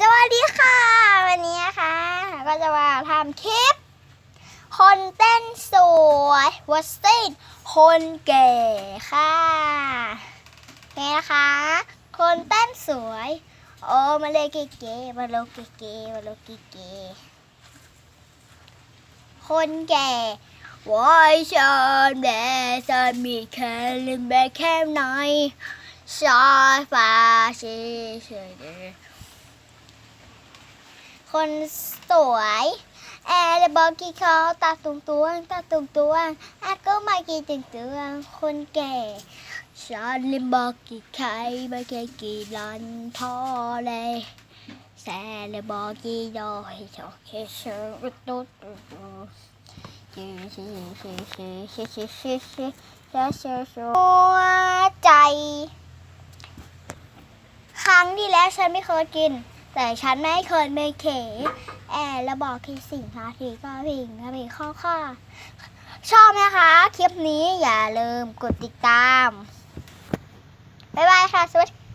สวัสดีค่ะ วันนี้นะคะ ก็จะมาทำคลิป คนเต้นสวยวัสตินคนแก่ค่ะนี่นะคะ คนเต้นสวย โอ้มาเลยเก๋ๆมาโลเก๋ๆมาโลเก๋ๆคนแก่ว่าฉันแม่จะมีแค่ลืมแม่แค่ไหนชาฟ้าชีเฉย คนสวยแอร์บอกกี่เขาตาตุงตวงตาตุงตวงอาก็มากี่ตึงตวงคนแก่ฉันลืมบอกกี่ใครไม่เคยกี่ลันพอเลยแซ่เลยบอกกี่ดอกให้ชอบแค่เชื่อตุ๊ดตุ๊ดชื่อชื่อชื่อชื่อชื่อชื่อชื่อชื่อชื่อชื่อชื่อหัวใจ ครั้งที่แล้วฉันไม่เคยกิน แต่ฉันไม่เคยไม่เขแอบและบอกคิดสิ่งค่ะทีก็พิงก็พิงข้อข้อชอบไหมคะ คลิปนี้อย่าลืมกดติดตาม บ๊ายบายค่ะสวัสดี